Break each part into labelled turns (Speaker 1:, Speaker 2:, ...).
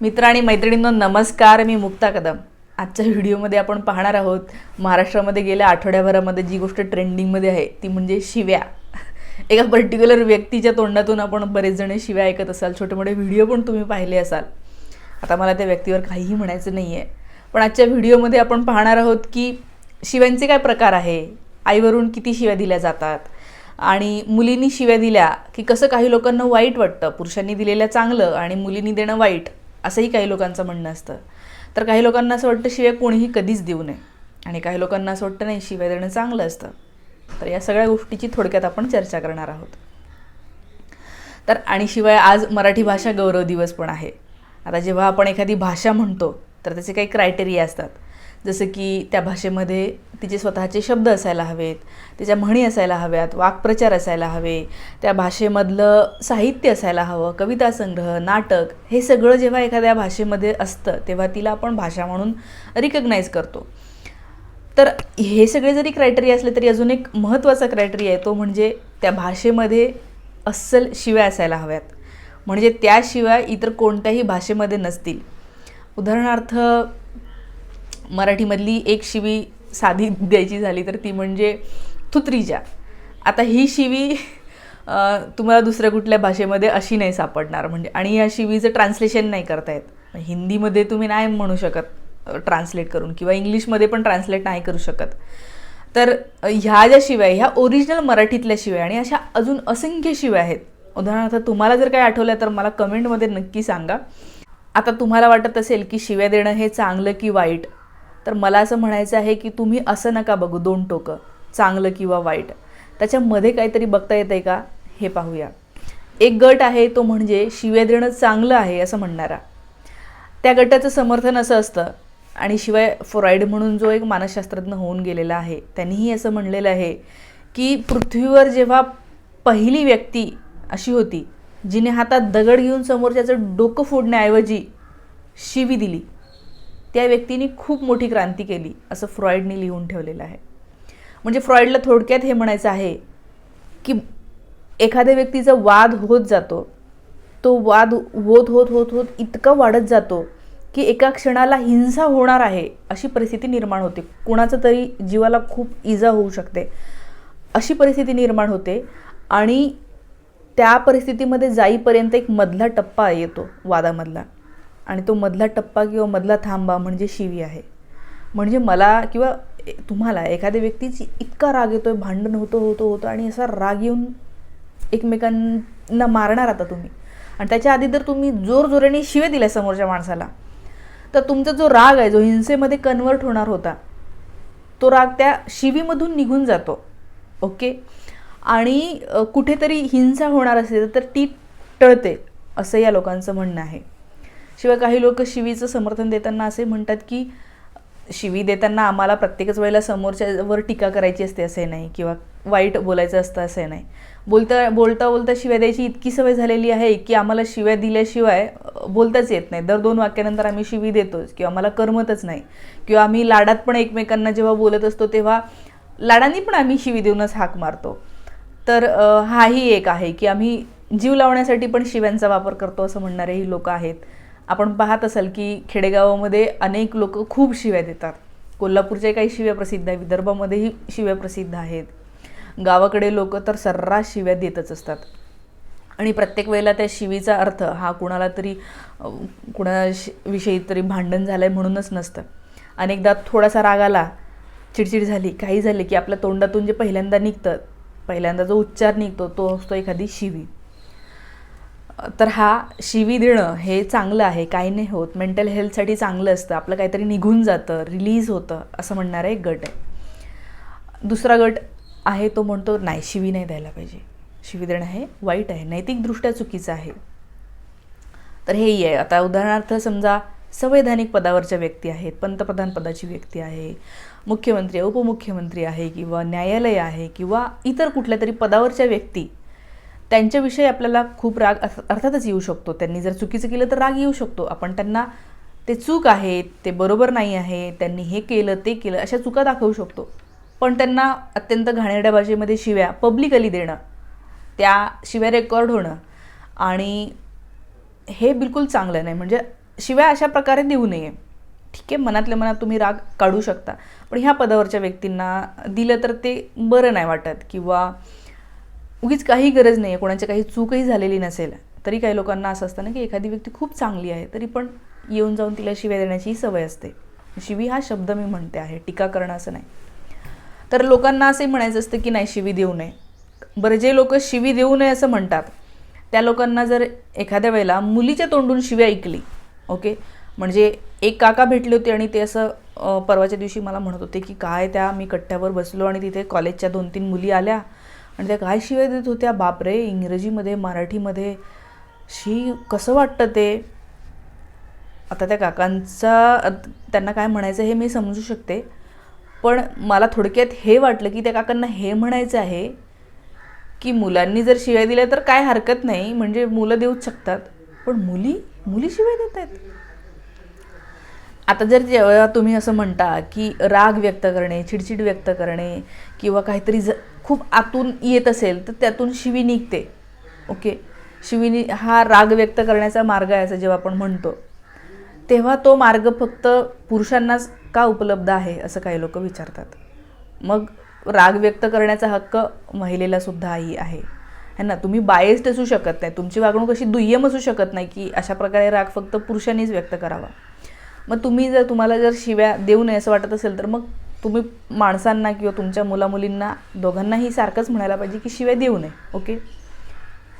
Speaker 1: मित्र आणि मैत्रिणींनो नमस्कार. मी मुक्ता कदम. आजच्या व्हिडिओमध्ये आपण पाहणार आहोत महाराष्ट्रामध्ये गेल्या आठवड्याभरामध्ये जी गोष्ट ट्रेंडिंगमध्ये आहे ती म्हणजे शिव्या. एका पर्टिक्युलर व्यक्तीच्या तोंडातून आपण बरेच जण शिव्या ऐकत असाल छोटे मोठे व्हिडिओ पण तुम्ही पाहिले असाल. आता मला त्या व्यक्तीवर काहीही म्हणायचं नाही आहे पण आजच्या व्हिडिओमध्ये आपण पाहणार आहोत की शिव्यांचे काय प्रकार आहे? आईवरून किती शिव्या दिल्या जातात? आणि मुलींनी शिव्या दिल्या की कसं काही लोकांना वाईट वाटतं? पुरुषांनी दिलेलं चांगलं आणि मुलींनी देणं वाईट. असंही काही लोकांचं म्हणणं असतं. तर काही लोकांना असं वाटतं शिव्या कोणीही कधीच देऊ नये. आणि काही लोकांना असं वाटतं नाही शिव्या देणं चांगलं असतं. तर या सगळ्या गोष्टीची थोडक्यात आपण चर्चा करणार आहोत. तर आणि शिवाय आज मराठी भाषा गौरव दिवस पण आहे. आता जेव्हा आपण एखादी भाषा म्हणतो तर त्याचे काही क्रायटेरिया असतात. जसं की त्या भाषेमध्ये तिचे स्वतःचे शब्द असायला हवेत तिच्या म्हणी असायला हव्यात वाक्प्रचार असायला हवे त्या भाषेमधलं साहित्य असायला हवं कविता संग्रह नाटक हे सगळं जेव्हा एखाद्या भाषेमध्ये असतं तेव्हा तिला आपण भाषा म्हणून रिकग्नाईज करतो. तर हे सगळे जरी क्रायटेरिया असले तरी अजून एक महत्त्वाचा क्रायटेरिया आहे तो म्हणजे त्या भाषेमध्ये अस्सल शिव्या असायला हव्यात. म्हणजे त्याशिवाय इतर कोणत्याही भाषेमध्ये नसतील. उदाहरणार्थ मराठीमधली एक शिवी साधी द्यायची झाली तर ती म्हणजे थुत्रीजा आता ही शिवी तुम्हाला दुसऱ्या कुठल्या भाषेमध्ये अशी नाही सापडणार म्हणजे. आणि या शिवीचं ट्रान्सलेशन नाही करता येत हिंदीमध्ये तुम्ही नाही म्हणू शकत ट्रान्सलेट करून किंवा इंग्लिशमध्ये पण ट्रान्सलेट नाही करू शकत. तर ह्या ज्या शिवाय ह्या ओरिजिनल मराठीतल्या शिवाय आणि अशा अजून असंख्य शिव्या आहेत. उदाहरणार्थ तुम्हाला जर काय आठवलं तर मला कमेंटमध्ये नक्की सांगा. आता तुम्हाला वाटत असेल की शिव्या देणं हे चांगलं की वाईट? तर मला असं म्हणायचं आहे की तुम्ही असं नका बघू दोन टोकं चांगलं किंवा वाईट. त्याच्यामध्ये काहीतरी बघता येतं आहे का? हे पाहूया. एक गट आहे तो म्हणजे शिव्या देणं चांगलं आहे असं म्हणणारा. त्या गटाचं समर्थन असं असतं आणि शिवाय फ्रॉइड म्हणून जो एक मानसशास्त्रज्ञ होऊन गेलेला आहे त्यांनीही असं म्हणलेलं आहे की पृथ्वीवर जेव्हा पहिली व्यक्ती अशी होती जिने हातात दगड घेऊन समोरच्याचं डोकं फोडण्याऐवजी शिवी दिली त्या व्यक्तीने खूप मोठी क्रांती केली असं फ्रॉईडने लिहून ठेवलेलं आहे. म्हणजे फ्रॉईडला थोडक्यात हे म्हणायचं आहे की एखाद्या व्यक्तीचा वाद होत जातो तो वाद होत होत होत होत इतका वाढत जातो की एका क्षणाला हिंसा होणार आहे अशी परिस्थिती निर्माण होते. कुणाचं तरी जीवाला खूप इजा होऊ शकते अशी परिस्थिती निर्माण होते आणि त्या परिस्थितीमध्ये जाईपर्यंत एक मधला टप्पा येतो वादामधला. आणि तो मधला टप्पा किंवा मधला थांबा म्हणजे शिवी आहे. म्हणजे मला किंवा तुम्हाला एखाद्या व्यक्तीची इतका राग येतो आहे भांडण होतो होतो होतं आणि असा राग येऊन एकमेकांना मारणार आता तुम्ही. आणि त्याच्या आधी जर तुम्ही जोरजोराने शिवे दिल्या समोरच्या माणसाला तर तुमचा जो राग आहे जो हिंसेमध्ये कन्वर्ट होणार होता तो राग त्या शिवीमधून निघून जातो. ओके? आणि कुठेतरी हिंसा होणार असेल तर ती टळते असं या लोकांचं म्हणणं आहे. शिवाय काही लोक शिवीचं समर्थन देताना असे म्हणतात की शिवी देताना आम्हाला प्रत्येकच वेळेला समोरच्यावर टीका करायची असते असे नाही किंवा वाईट बोलायचं असतं असे नाही. बोलता बोलता बोलता शिव्या द्यायची इतकी सवय झालेली आहे की आम्हाला शिव्या दिल्याशिवाय बोलताच येत नाही. दर दोन वाक्यानंतर आम्ही शिवी देतोच किंवा आम्हाला करमतच नाही. किंवा आम्ही लाडात पण एकमेकांना जेव्हा बोलत असतो तेव्हा लाडांनी पण आम्ही शिवी देऊनच हाक मारतो. तर हाही एक आहे की आम्ही जीव लावण्यासाठी पण शिव्यांचा वापर करतो असं म्हणणारेही लोक आहेत. आपण पाहत असाल की खेडेगावामध्ये अनेक लोक खूप शिव्या देतात. कोल्हापूरच्या काही शिव्या प्रसिद्ध आहे विदर्भामध्येही शिव्या प्रसिद्ध आहेत. गावाकडे लोक तर सर्रास शिव्या देतच असतात. आणि प्रत्येक वेळेला त्या शिवीचा अर्थ हा कुणाला तरी कुणाविषयी विषयी तरी भांडण झालं आहे म्हणूनच नसतं. अनेकदा थोडासा राग आला चिडचिड झाली काही झाले की आपल्या तोंडातून जे पहिल्यांदा निघतं पहिल्यांदा जो उच्चार निघतो तो असतो एखादी शिवी. तर हा शिवी देणं हे चांगलं आहे. काही नाही होत. मेंटल हेल्थसाठी चांगलं असतं. आपलं काहीतरी निघून जातं. रिलीज होतं. असं म्हणणारा एक गट आहे. दुसरा गट आहे तो म्हणतो नाही शिवी नाही द्यायला पाहिजे. शिवी देणं हे वाईट आहे. नैतिकदृष्ट्या चुकीचं आहे. तर हेही आहे. आता उदाहरणार्थ समजा संवैधानिक पदावरच्या व्यक्ती आहेत. पंतप्रधान पदाची व्यक्ती आहे. मुख्यमंत्री उपमुख्यमंत्री आहे किंवा न्यायालय आहे किंवा इतर कुठल्या तरी पदावरच्या व्यक्ती त्यांच्याविषयी आपल्याला खूप राग अर्थातच येऊ शकतो. त्यांनी जर चुकीचं केलं तर राग येऊ शकतो. आपण त्यांना ते चूक आहे ते बरोबर नाही आहे त्यांनी हे केलं ते केलं अशा चुका दाखवू शकतो. पण त्यांना अत्यंत घाणेरड्या भाषेमध्ये शिव्या पब्लिकली देणं त्या शिव्या रेकॉर्ड होणं आणि हे बिलकुल चांगलं नाही. म्हणजे शिवाय अशा प्रकारे देऊ नये. ठीक आहे मनातल्या मनात तुम्ही राग काढू शकता. पण ह्या पदावरच्या व्यक्तींना दिलं तर ते बरं नाही वाटत किंवा उगीच काही गरज नाही आहे कोणाची काही चूकही झालेली नसेल. तरी काही लोकांना असं असतं ना की एखादी व्यक्ती खूप चांगली आहे तरी पण येऊन जाऊन तिला शिव्या देण्याची सवय असते. शिवी हा शब्द मी म्हणते आहे टीका करणं असं नाही. तर लोकांना असंही म्हणायचं असतं की नाही शिवी देऊ नये. बरं जे लोक शिवी देऊ नये असं म्हणतात त्या लोकांना जर एखाद्या वेळेला मुलीच्या तोंडून शिव्या ऐकली ओके? म्हणजे एक काका भेटले होते आणि ते असं परवाच्या दिवशी मला म्हणत होते की काय त्या मी कट्ट्यावर बसलो आणि तिथे कॉलेजच्या दोन तीन मुली आल्या आणि त्या काय शिवाय देत होत्या? बापरे इंग्रजीमध्ये मराठीमध्ये. शी कसं वाटतं ते? आता त्या काकांचा त्यांना काय म्हणायचं हे मी समजू शकते. पण मला थोडक्यात हे वाटलं की त्या काकांना हे म्हणायचं आहे की मुलांनी जर शिवाय दिल्या तर काय हरकत नाही. म्हणजे मुलं देऊच शकतात. पण मुली? मुली शिवाय देत आहेत आता जर जेव्हा तुम्ही असं म्हणता की राग व्यक्त करणे चिडचिड व्यक्त करणे किंवा काहीतरी ज खूप आतून येत असेल तर त्यातून शिवी निघते. ओके? शिवीनी हा राग व्यक्त करण्याचा मार्ग आहे असं जेव्हा आपण म्हणतो तेव्हा तो मार्ग फक्त पुरुषांनाच का उपलब्ध आहे असं काही लोक विचारतात? मग राग व्यक्त करण्याचा हक्क महिलेला सुद्धाही आहे. है ना? तुम्ही बायस्ड असू शकत नाही. तुमची वागणूक अशी दुय्यम असू शकत नाही की अशा प्रकारे राग फक्त पुरुषांनीच व्यक्त करावा. मग तुम्ही जर तुम्हाला जर शिव्या देऊ नये असं वाटत असेल तर मग तुम्ही माणसांना किंवा तुमच्या मुलामुलींना दोघांनाही सारखंच म्हणायला पाहिजे की शिव्या देऊ नये ओके?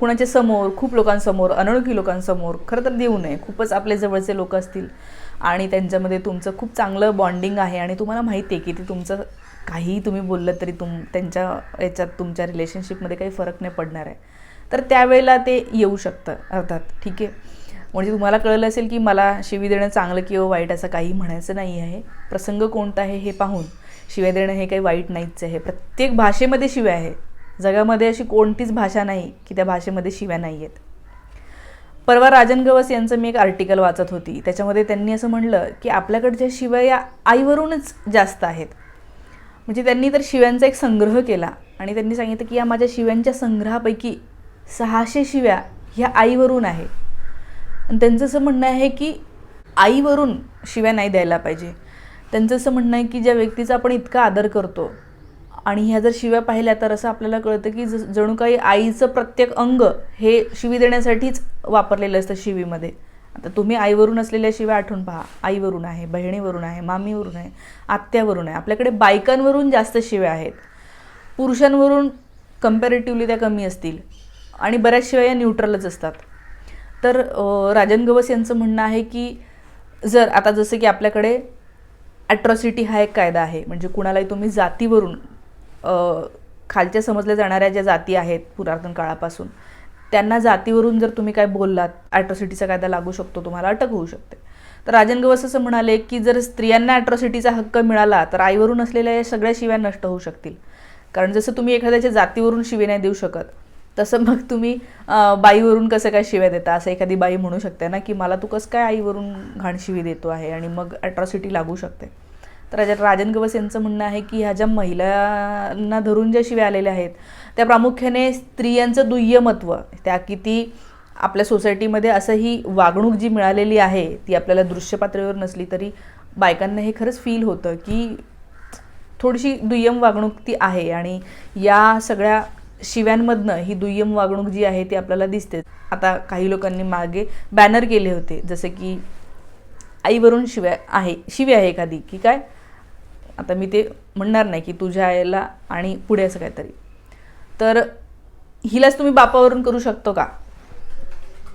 Speaker 1: कुणाच्या समोर खूप लोकांसमोर अनोळखी लोकांसमोर खरं तर देऊ नये. खूपच आपले जवळचे लोक असतील आणि त्यांच्यामध्ये तुमचं खूप चांगलं बॉन्डिंग आहे आणि तुम्हाला माहिती आहे की ते तुमचं काहीही तुम्ही बोललं तरी तुम त्यांच्या याच्यात तुमच्या रिलेशनशिपमध्ये काही फरक नाही पडणार आहे. तर त्यावेळेला ते येऊ शकतं अर्थात ठीक आहे? म्हणजे तुम्हाला कळलं असेल की मला शिवी देणं चांगलं किंवा वाईट असं काही म्हणायचं नाही आहे. प्रसंग कोणता आहे हे पाहून शिव्या देणं हे काही वाईट नाहीच आहे. प्रत्येक भाषेमध्ये शिव्या आहे जगामध्ये अशी कोणतीच भाषा नाही की त्या भाषेमध्ये शिव्या नाही आहेत. परवा राजन गवस यांचं मी एक आर्टिकल वाचत होती. त्याच्यामध्ये त्यांनी असं म्हणलं की आपल्याकडच्या शिव्या या आईवरूनच जास्त आहेत. म्हणजे त्यांनी तर शिव्यांचा एक संग्रह केला आणि त्यांनी सांगितलं की या माझ्या शिव्यांच्या संग्रहापैकी सहाशे शिव्या ह्या आईवरून आहे. आणि त्यांचं असं म्हणणं आहे की आईवरून शिव्या नाही द्यायला पाहिजे. त्यांचं असं म्हणणं आहे की ज्या व्यक्तीचा आपण इतका आदर करतो आणि ह्या जर शिव्या पाहिल्या तर असं आपल्याला कळतं की ज- जणू काही आईचं प्रत्येक अंग हे शिवी देण्यासाठीच वापरलेलं असतं शिवीमध्ये. आता तुम्ही आईवरून असलेल्या शिव्या आठवून पहा. आईवरून आहे बहिणीवरून आहे मामीवरून आहे आत्यावरून आहे. आपल्याकडे बायकांवरून जास्त शिव्या आहेत. पुरुषांवरून कम्पॅरेटिव्हली त्या कमी असतील आणि बऱ्याच शिवाय या न्यूट्रलच असतात. तर राजन गवस यांचं म्हणणं आहे की जर आता जसं की आपल्याकडे ॲट्रॉसिटी हा एक कायदा आहे म्हणजे कुणालाही तुम्ही जातीवरून खालच्या समजल्या जाणाऱ्या ज्या जाती आहेत पुरातन काळापासून त्यांना जातीवरून जर तुम्ही काय बोललात ॲट्रॉसिटीचा कायदा लागू शकतो तुम्हाला अटक होऊ शकते. तर राजन गवस असं म्हणाले की जर स्त्रियांना ॲट्रॉसिटीचा हक्क मिळाला तर आईवरून असलेल्या या सगळ्या शिव्या नष्ट होऊ शकतील. कारण जसं तुम्ही एखाद्याच्या जातीवरून शिवे नाही देऊ शकत तसं मग तुम्ही बाईवरून कसं काय शिव्या देता? असं एखादी बाई म्हणू शकते ना की मला तू कसं काय आईवरून घाण शिवी देतो आहे आणि मग ॲट्रॉसिटी लागू शकते. तर याच्यात राजन गवस यांचं म्हणणं आहे की ह्या ज्या महिलांना धरून ज्या शिव्या आलेल्या आहेत त्या प्रामुख्याने स्त्रियांचं दुय्यमत्व त्या किती आपल्या सोसायटीमध्ये असं ही वागणूक जी मिळालेली आहे ती आपल्याला दृश्य पातळीवर नसली तरी बायकांना हे खरंच फील होतं की थोडीशी दुय्यम वागणूक ती आहे. आणि या सगळ्या शिव्यांमधनं ही दुय्यम वागणूक जी आहे ती आपल्याला दिसते. आता काही लोकांनी मागे बॅनर केले होते जसे की आईवरून शिव्या आहे शिवी आहे एखादी की काय? आता मी ते म्हणणार नाही की तुझ्या आईला आणि पुढे असं काहीतरी. तर हिलाच तुम्ही बापावरून करू शकतो का?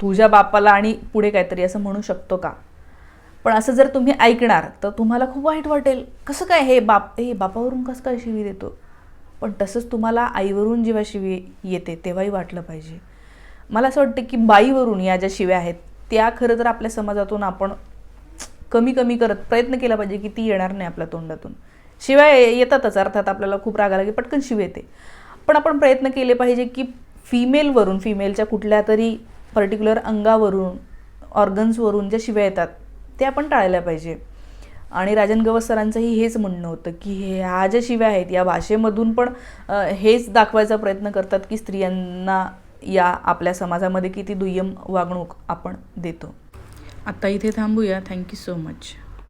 Speaker 1: तुझ्या बापाला आणि पुढे काहीतरी असं म्हणू शकतो का? पण असं जर तुम्ही ऐकणार तर तुम्हाला खूप वाईट वाटेल. कसं काय हे बाप हे बापावरून कसं काय शिवी देतो? पण तसंच तुम्हाला आईवरून जेव्हा शिवी येते तेव्हाही वाटलं पाहिजे. मला असं वाटतं की बाईवरून या ज्या शिव्या आहेत त्या खरं तर आपल्या समाजातून आपण कमी कमी करत प्रयत्न केला पाहिजे की ती येणार नाही आपल्या तोंडातून. शिवाय येतातच अर्थात आपल्याला खूप राग आला की पटकन शिव येते. पण आपण प्रयत्न केले पाहिजे की फिमेलवरून फिमेलच्या कुठल्या तरी पर्टिक्युलर अंगावरून ऑर्गन्सवरून ज्या शिव्या येतात ते आपण टाळायला पाहिजे. आणि राजन गवस सरांचंही हेच म्हणणं होतं की हे ह्या ज्या शिव्या आहेत या भाषेमधून पण हेच दाखवायचा प्रयत्न करतात की स्त्रियांना या आपल्या समाजामध्ये किती दुय्यम वागणूक आपण देतो. आता इथे थांबूया. Thank you so much